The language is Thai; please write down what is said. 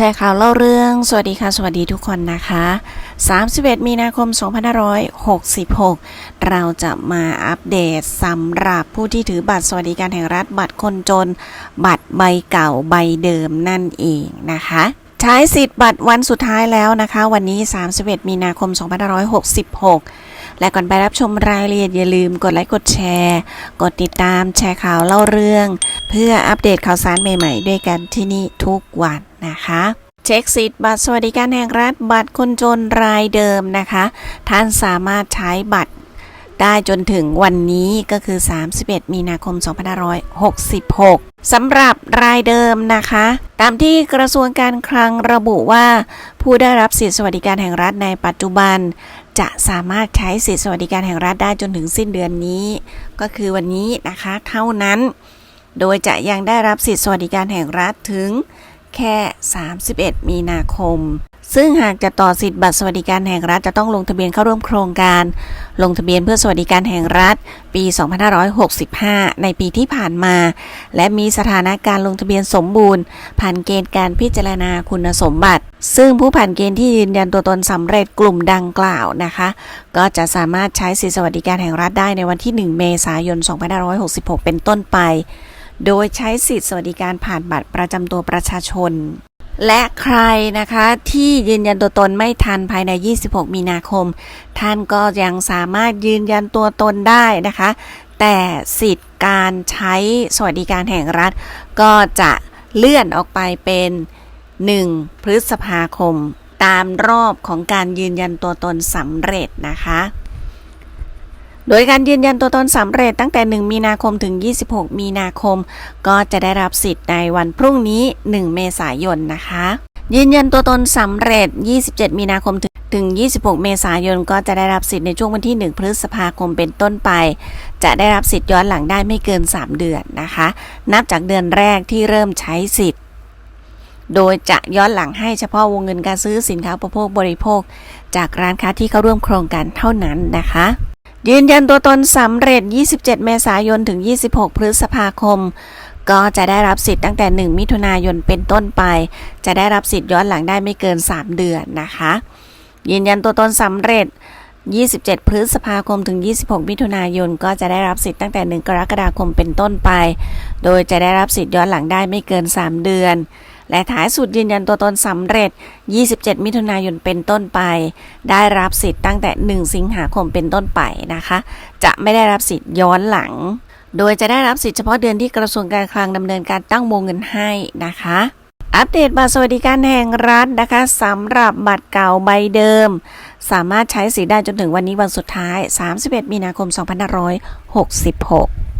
แชร์ข่าวเล่าเรื่อง สวัสดีค่ะ สวัสดีทุกคนนะคะ 31 มีนาคม 2566 เราจะมาอัปเดตสำหรับผู้ที่ถือบัตรสวัสดิการแห่งรัฐ บัตรคนจน บัตรใบเก่าใบเดิมนั่นเองนะคะใช้สิทธิ์บัตรวันสุดท้ายแล้วนะคะ วันนี้ 31 มีนาคม 2566 และก่อนไปรับชมรายละเอียดอย่าลืมกดไลค์กดแชร์ กดติดตามแชร์ข่าวเล่าเรื่อง เพื่ออัปเดตข่าวสารใหม่ๆ ด้วยกันที่นี่ทุกวัน นะคะเช็คสิทธิ์บัตรสวัสดิการแห่งรัฐบัตรคนจนรายเดิมนะคะ ท่านสามารถใช้บัตรได้จนถึงวันนี้ก็คือ 31 มีนาคม 2566 สำหรับรายเดิมนะคะ ตามที่กระทรวงการคลังระบุว่า ผู้ได้รับสิทธิสวัสดิการแห่งรัฐในปัจจุบัน จะสามารถใช้สิทธิสวัสดิการแห่งรัฐได้จนถึงสิ้นเดือนนี้ ก็คือวันนี้นะคะ เท่านั้น โดยจะยังได้รับสิทธิสวัสดิการแห่งรัฐถึง แค่ 31 มีนาคม ซึ่งหากจะต่อสิทธิ์บัตรสวัสดิการแห่งรัฐจะต้องลงทะเบียนเข้าร่วมโครงการ ลงทะเบียนเพื่อสวัสดิการแห่งรัฐ ปี 2565 ในปีที่ผ่านมา และมีสถานะการลงทะเบียนสมบูรณ์ ผ่านเกณฑ์การพิจารณาคุณสมบัติ ซึ่งผู้ผ่านเกณฑ์ที่ยืนยันตัวตนสำเร็จกลุ่มดังกล่าวนะคะ ก็จะสามารถใช้สิทธิสวัสดิการแห่งรัฐได้ในวันที่ 1 เมษายน 2566 เป็นต้นไป โดยใช้สิทธิสวัสดิการผ่านบัตรประจำตัวประชาชน และใครนะคะที่ยืนยันตัวตนไม่ทันภายใน 26 มีนาคม ท่านก็ยังสามารถยืนยันตัวตนได้นะคะ แต่สิทธิการใช้สวัสดิการแห่งรัฐ ก็จะเลื่อนออกไปเป็น 1 พฤษภาคม ตามรอบของการยืนยันตัวตนสำเร็จนะคะ โดยการยืนยันตัวตนสำเร็จตั้งแต่ 1 มีนาคมถึง 26 มีนาคม ก็จะได้รับสิทธิ์ในวันพรุ่งนี้ 1 เมษายนนะคะ ยืนยันตัวตนสำเร็จ 27 มีนาคมถึงถึง 26 เมษายน ก็จะได้รับสิทธิ์ในช่วงวันที่ 1 พฤษภาคมเป็นต้นไป จะได้รับสิทธิ์ย้อนหลังได้ไม่เกิน 3 เดือนนะคะ นับจากเดือนแรกที่เริ่มใช้สิทธิ์ โดยจะย้อนหลังให้เฉพาะวงเงินการซื้อสินค้าอุปโภคบริโภค จากร้านค้าที่เข้าร่วมโครงการเท่านั้นนะคะ ยืนยันตัวตนสำเร็จ 27 เมษายน ถึง 26 พฤษภาคม ก็จะได้รับสิทธิ์ตั้งแต่ 1 มิถุนายนเป็นต้นไป จะได้รับสิทธิ์ย้อนหลังได้ไม่เกิน 3 เดือนนะคะ ยืนยันตัวตนสำเร็จ 27 พฤษภาคม ถึง 26 มิถุนายน ก็จะได้รับสิทธิ์ตั้งแต่ 1 กรกฎาคมเป็นต้นไป โดยจะได้รับสิทธิ์ย้อนหลังได้ไม่เกิน 3 เดือน และท้ายสุดยืนยันตัวตนสำเร็จ 27 มิถุนายนเป็นต้นไป ได้รับสิทธิ์ตั้งแต่ 1 สิงหาคมเป็นต้นไปนะคะ จะไม่ได้รับสิทธิ์ย้อนหลัง โดยจะได้รับสิทธิ์เฉพาะเดือนที่กระทรวงการคลังดำเนินการตั้งวงเงินให้นะคะอัปเดตบัตรสวัสดิการแห่งรัฐนะคะสำหรับบัตรเก่าใบเดิม สามารถใช้สิทธิ์ได้จนถึงวันนี้วันสุดท้าย 31 มีนาคม 2566